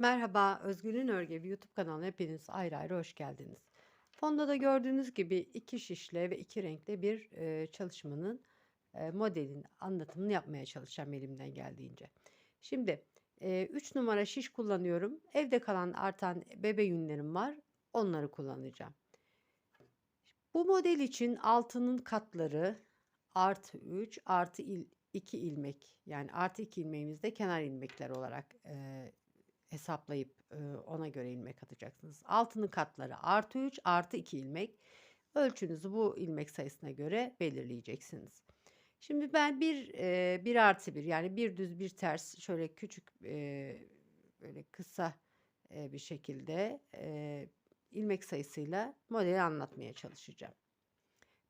Merhaba, Özgür'ün Örgü YouTube kanalına hepiniz ayrı ayrı hoş geldiniz. Fonda da gördüğünüz gibi iki şişle ve iki renkle bir e, çalışmanın e, modelin anlatımını yapmaya çalışacağım elimden geldiğince. Şimdi 3 numara şiş kullanıyorum. Evde kalan artan bebe yünlerim var. Onları kullanacağım. Bu model için altının katları artı 3 artı 2 ilmek yani artı 2 ilmeğimiz de kenar ilmekler olarak e, hesaplayıp ona göre ilmek atacaksınız. Altının katları artı 3 artı 2 ilmek. Ölçünüzü bu ilmek sayısına göre belirleyeceksiniz. Şimdi ben bir, bir artı bir yani bir düz bir ters şöyle küçük böyle kısa bir şekilde ilmek sayısıyla modeli anlatmaya çalışacağım.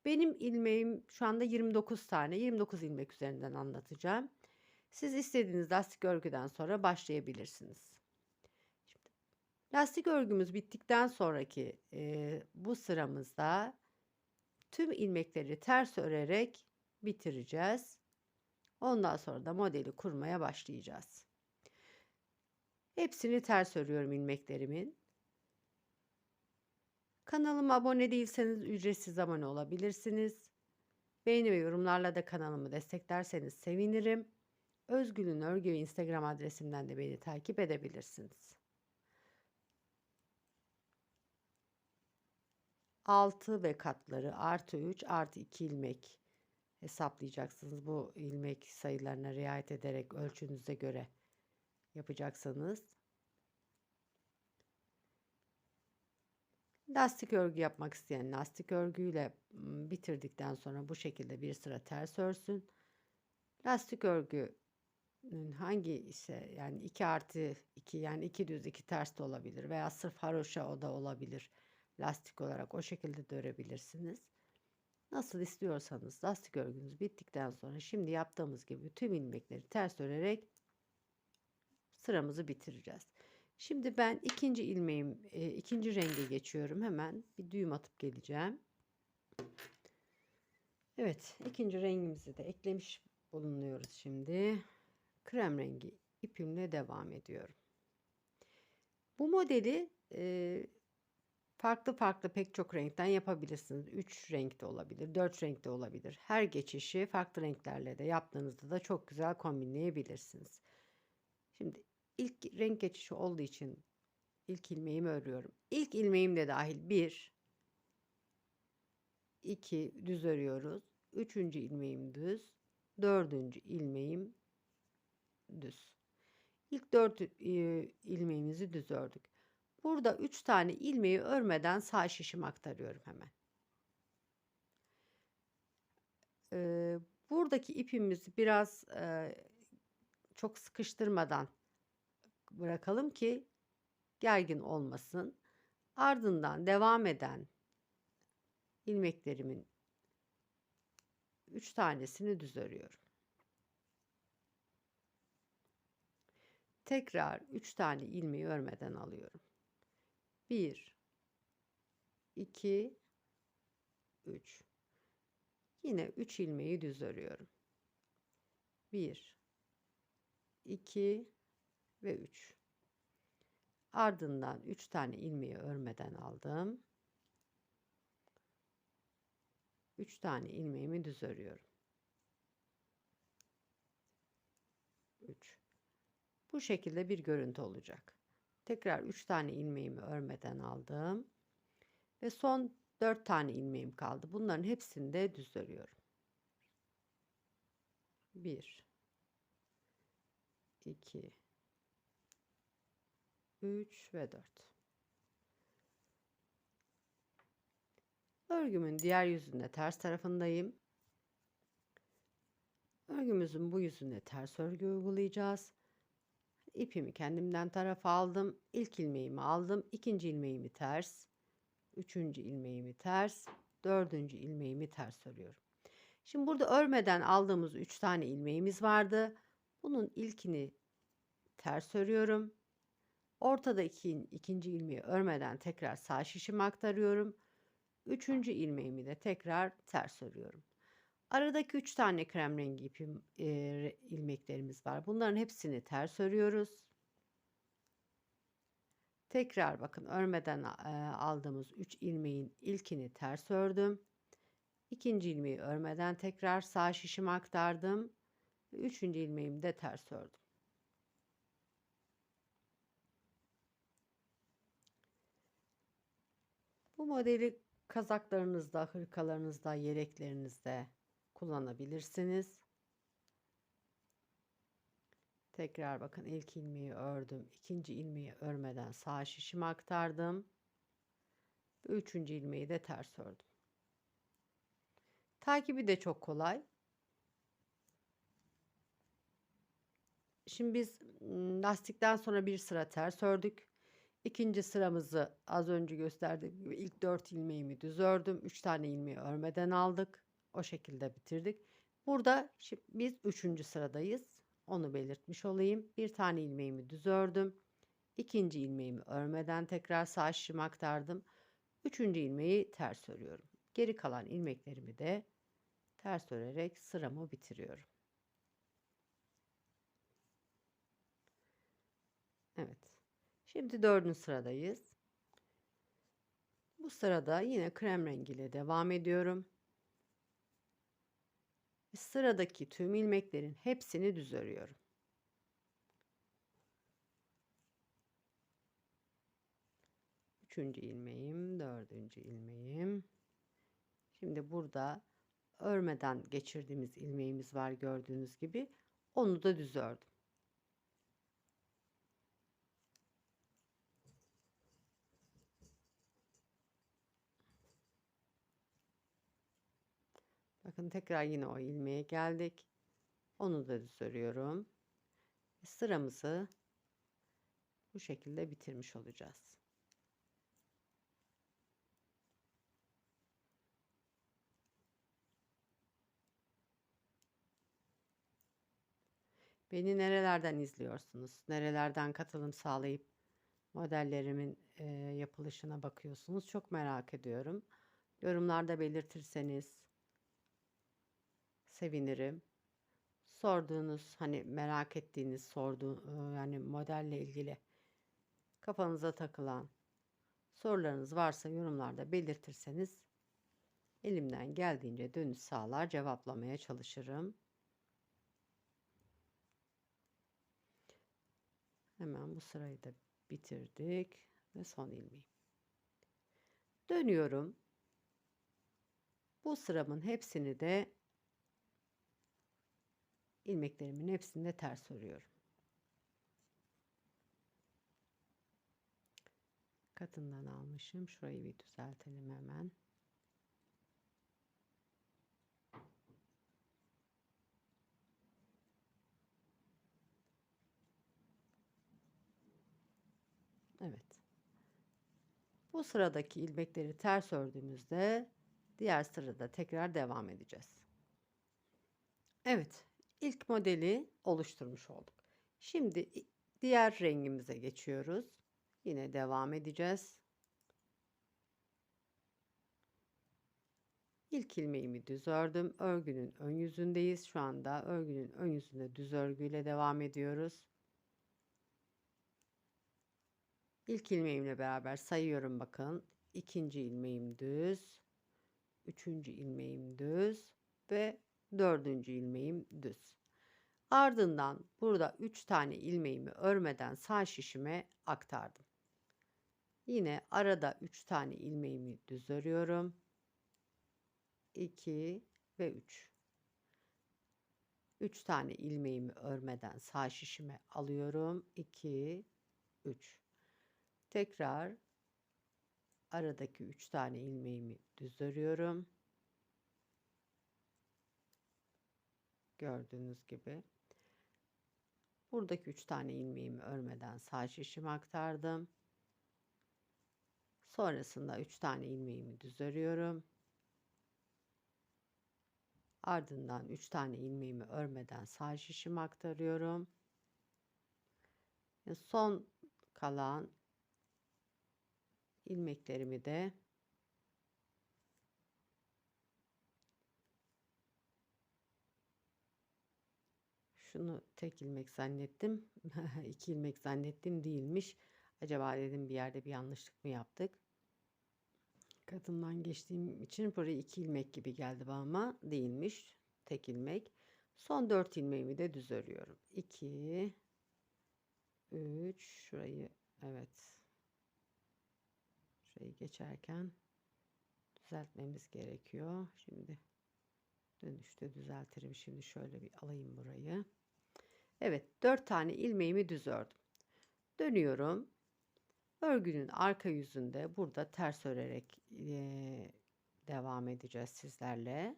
Benim ilmeğim şu anda 29 tane 29 ilmek üzerinden anlatacağım. Siz istediğiniz lastik örgüden sonra başlayabilirsiniz. Lastik örgümüz bittikten sonraki e, bu sıramızda tüm ilmekleri ters örerek bitireceğiz. Ondan sonra da modeli kurmaya başlayacağız. Hepsini ters örüyorum ilmeklerimin. Kanalıma abone değilseniz ücretsiz abone olabilirsiniz. Beğeni ve yorumlarla da kanalımı desteklerseniz sevinirim. Özgül'ün örgü Instagram adresimden de beni takip edebilirsiniz. 6 ve katları artı 3 artı 2 ilmek hesaplayacaksınız. Bu ilmek sayılarına riayet ederek ölçünüze göre yapacaksınız. Lastik örgü yapmak isteyen lastik örgüyle bitirdikten sonra bu şekilde bir sıra ters örsün. Lastik örgünün hangi ise yani 2 artı 2 yani 2 düz 2 ters de olabilir veya sırf haroşa o da olabilir lastik olarak o şekilde de örebilirsiniz. Nasıl istiyorsanız lastik örgünüz bittikten sonra şimdi yaptığımız gibi tüm ilmekleri ters örerek sıramızı bitireceğiz. Şimdi ben ikinci ilmeğim, e, ikinci renge geçiyorum. Hemen bir düğüm atıp geleceğim. Evet, ikinci rengimizi de eklemiş bulunuyoruz şimdi. Krem rengi ipimle devam ediyorum. Bu modeli e, Farklı farklı pek çok renkten yapabilirsiniz. 3 renk de olabilir, 4 renk de olabilir. Her geçişi farklı renklerle de yaptığınızda da çok güzel kombinleyebilirsiniz. Şimdi ilk renk geçişi olduğu için ilk ilmeğimi örüyorum. İlk ilmeğim de dahil 1 2 düz örüyoruz. Üçüncü ilmeğim düz. Dördüncü ilmeğim düz. İlk dört ilmeğimizi düz ördük. Burada 3 tane ilmeği örmeden sağ şişim aktarıyorum hemen. Ee, buradaki ipimizi biraz e, çok sıkıştırmadan bırakalım ki gergin olmasın. Ardından devam eden ilmeklerimin 3 tanesini düz örüyorum. Tekrar 3 tane ilmeği örmeden alıyorum. 1 2 3 Yine 3 ilmeği düz örüyorum. 1 2 ve 3 Ardından 3 tane ilmeği örmeden aldım. 3 tane ilmeğimi düz örüyorum. 3 Bu şekilde bir görüntü olacak. Tekrar 3 tane ilmeğimi örmeden aldım. Ve son 4 tane ilmeğim kaldı. Bunların hepsini de düz örüyorum. 1 2 3 ve 4 Örgümün diğer yüzünde ters tarafındayım. Örgümüzün bu yüzünde ters örgü uygulayacağız. İpimi kendimden tarafa aldım. İlk ilmeğimi aldım. ikinci ilmeğimi ters. Üçüncü ilmeğimi ters. Dördüncü ilmeğimi ters örüyorum. Şimdi burada örmeden aldığımız üç tane ilmeğimiz vardı. Bunun ilkini ters örüyorum. Ortada iki, ikinci ilmeği örmeden tekrar sağ şişime aktarıyorum. Üçüncü ilmeğimi de tekrar ters örüyorum. Aradaki 3 tane krem rengi ipim, e, ilmeklerimiz var. Bunların hepsini ters örüyoruz. Tekrar bakın örmeden e, aldığımız 3 ilmeğin ilkini ters ördüm. İkinci ilmeği örmeden tekrar sağ şişime aktardım. Üçüncü ilmeğimi de ters ördüm. Bu modeli kazaklarınızda, hırkalarınızda, yeleklerinizde kullanabilirsiniz. Tekrar bakın ilk ilmeği ördüm. ikinci ilmeği örmeden sağ şişime aktardım. Üçüncü ilmeği de ters ördüm. Takibi de çok kolay. Şimdi biz lastikten sonra bir sıra ters ördük. İkinci sıramızı az önce gösterdiğim gibi ilk 4 ilmeğimi düz ördüm. 3 tane ilmeği örmeden aldık. O şekilde bitirdik. Burada şimdi biz 3. sıradayız. Onu belirtmiş olayım. Bir tane ilmeğimi düz ördüm. İkinci ilmeğimi örmeden tekrar sağ şişime aktardım. Üçüncü ilmeği ters örüyorum. Geri kalan ilmeklerimi de ters örerek sıramı bitiriyorum. Evet. Şimdi dördüncü sıradayız. Bu sırada yine krem rengiyle devam ediyorum. Sıradaki tüm ilmeklerin hepsini düz örüyorum. Üçüncü ilmeğim, dördüncü ilmeğim. Şimdi burada örmeden geçirdiğimiz ilmeğimiz var gördüğünüz gibi. Onu da düz ördüm. Bakın tekrar yine o ilmeğe geldik. Onu da düz örüyorum. Sıramızı bu şekilde bitirmiş olacağız. Beni nerelerden izliyorsunuz? Nerelerden katılım sağlayıp modellerimin e, yapılışına bakıyorsunuz? Çok merak ediyorum. Yorumlarda belirtirseniz sevinirim. Sorduğunuz hani merak ettiğiniz sorduğu yani modelle ilgili kafanıza takılan sorularınız varsa yorumlarda belirtirseniz elimden geldiğince dönüş sağlar cevaplamaya çalışırım. Hemen bu sırayı da bitirdik ve son ilmeği. Dönüyorum. Bu sıramın hepsini de ilmeklerimin hepsinde ters örüyorum. Katından almışım. Şurayı bir düzeltelim hemen. Evet. Bu sıradaki ilmekleri ters ördüğümüzde diğer sırada tekrar devam edeceğiz. Evet, ilk modeli oluşturmuş olduk. Şimdi diğer rengimize geçiyoruz. Yine devam edeceğiz. İlk ilmeğimi düz ördüm. Örgünün ön yüzündeyiz. Şu anda örgünün ön yüzünde düz örgüyle devam ediyoruz. İlk ilmeğimle beraber sayıyorum bakın. İkinci ilmeğim düz. Üçüncü ilmeğim düz. Ve dördüncü ilmeğim düz. Ardından burada 3 tane ilmeğimi örmeden sağ şişime aktardım. Yine arada 3 tane ilmeğimi düz örüyorum. 2 ve 3. 3 tane ilmeğimi örmeden sağ şişime alıyorum. 2 3. Tekrar aradaki 3 tane ilmeğimi düz örüyorum. Gördüğünüz gibi. Buradaki 3 tane ilmeğimi örmeden sağ şişime aktardım. Sonrasında 3 tane ilmeğimi düz örüyorum. Ardından 3 tane ilmeğimi örmeden sağ şişime aktarıyorum. Son kalan ilmeklerimi de Şunu tek ilmek zannettim. iki ilmek zannettim değilmiş. Acaba dedim bir yerde bir yanlışlık mı yaptık? Kadından geçtiğim için buraya iki ilmek gibi geldi bana değilmiş. Tek ilmek. Son 4 ilmeğimi de düz örüyorum. 2 3 şurayı evet. Şurayı geçerken düzeltmemiz gerekiyor. Şimdi dönüşte düzeltirim. Şimdi şöyle bir alayım burayı. Evet 4 tane ilmeğimi düz ördüm. Dönüyorum. Örgünün arka yüzünde burada ters örerek eee, devam edeceğiz sizlerle.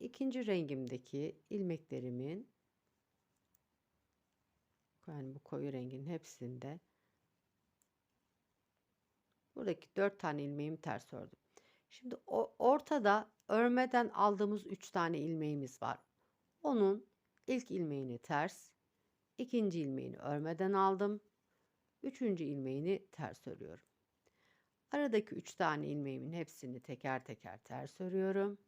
İkinci rengimdeki ilmeklerimin yani bu koyu rengin hepsinde buradaki dört tane ilmeğimi ters ördüm. Şimdi ortada örmeden aldığımız üç tane ilmeğimiz var. Onun ilk ilmeğini ters, ikinci ilmeğini örmeden aldım. Üçüncü ilmeğini ters örüyorum. Aradaki üç tane ilmeğimin hepsini teker teker ters örüyorum.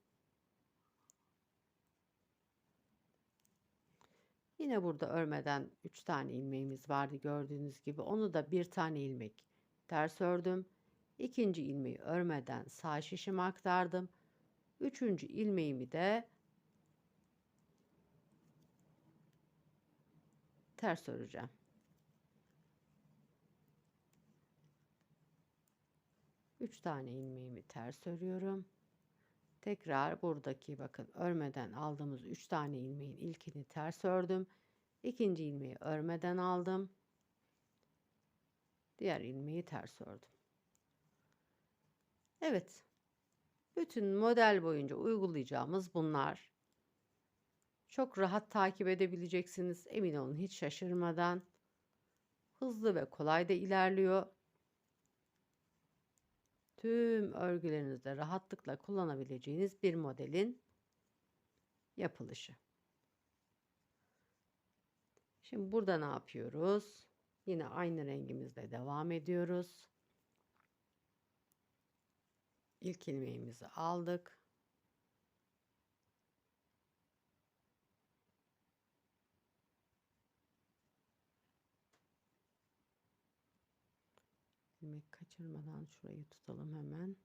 Yine burada örmeden 3 tane ilmeğimiz vardı gördüğünüz gibi. Onu da bir tane ilmek ters ördüm. İkinci ilmeği örmeden sağ şişime aktardım. Üçüncü ilmeğimi de ters öreceğim. Üç tane ilmeğimi ters örüyorum. Tekrar buradaki bakın örmeden aldığımız 3 tane ilmeğin ilkini ters ördüm. İkinci ilmeği örmeden aldım. Diğer ilmeği ters ördüm. Evet. Bütün model boyunca uygulayacağımız bunlar. Çok rahat takip edebileceksiniz. Emin olun hiç şaşırmadan. Hızlı ve kolay da ilerliyor tüm örgülerinizde rahatlıkla kullanabileceğiniz bir modelin yapılışı. Şimdi burada ne yapıyoruz? Yine aynı rengimizle devam ediyoruz. İlk ilmeğimizi aldık. ilmek kaçırmadan şurayı tutalım hemen.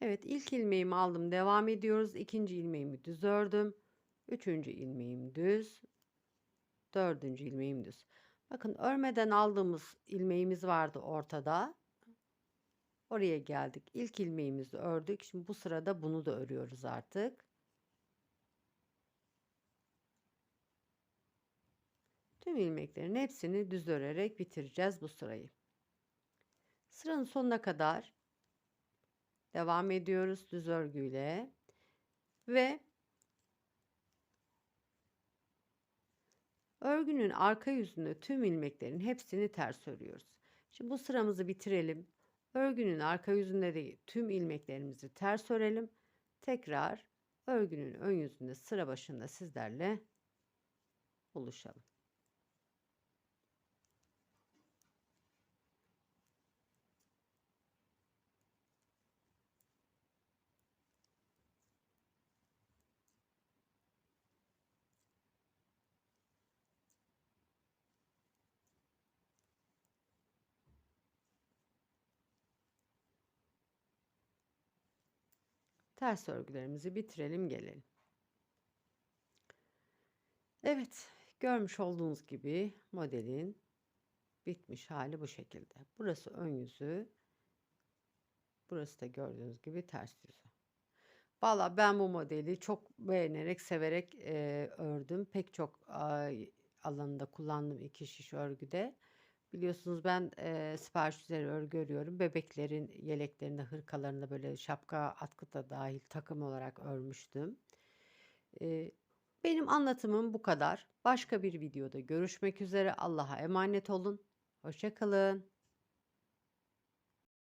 Evet ilk ilmeğimi aldım devam ediyoruz. İkinci ilmeğimi düz ördüm. Üçüncü ilmeğim düz. Dördüncü ilmeğim düz. Bakın örmeden aldığımız ilmeğimiz vardı ortada. Oraya geldik. İlk ilmeğimizi ördük. Şimdi bu sırada bunu da örüyoruz artık. Tüm ilmeklerin hepsini düz örerek bitireceğiz bu sırayı. Sıranın sonuna kadar devam ediyoruz düz örgüyle ve örgünün arka yüzünde tüm ilmeklerin hepsini ters örüyoruz. Şimdi bu sıramızı bitirelim. Örgünün arka yüzünde de tüm ilmeklerimizi ters örelim. Tekrar örgünün ön yüzünde sıra başında sizlerle buluşalım. Ters örgülerimizi bitirelim gelelim. Evet görmüş olduğunuz gibi modelin bitmiş hali bu şekilde. Burası ön yüzü. Burası da gördüğünüz gibi ters yüzü. Valla ben bu modeli çok beğenerek, severek e, ördüm. Pek çok e, alanında kullandım iki şiş örgüde. Biliyorsunuz ben e, sipariş üzeri örgü örüyorum. Bebeklerin yeleklerinde, hırkalarında böyle şapka, atkı da dahil takım olarak örmüştüm. E, benim anlatımım bu kadar. Başka bir videoda görüşmek üzere. Allah'a emanet olun. Hoşçakalın.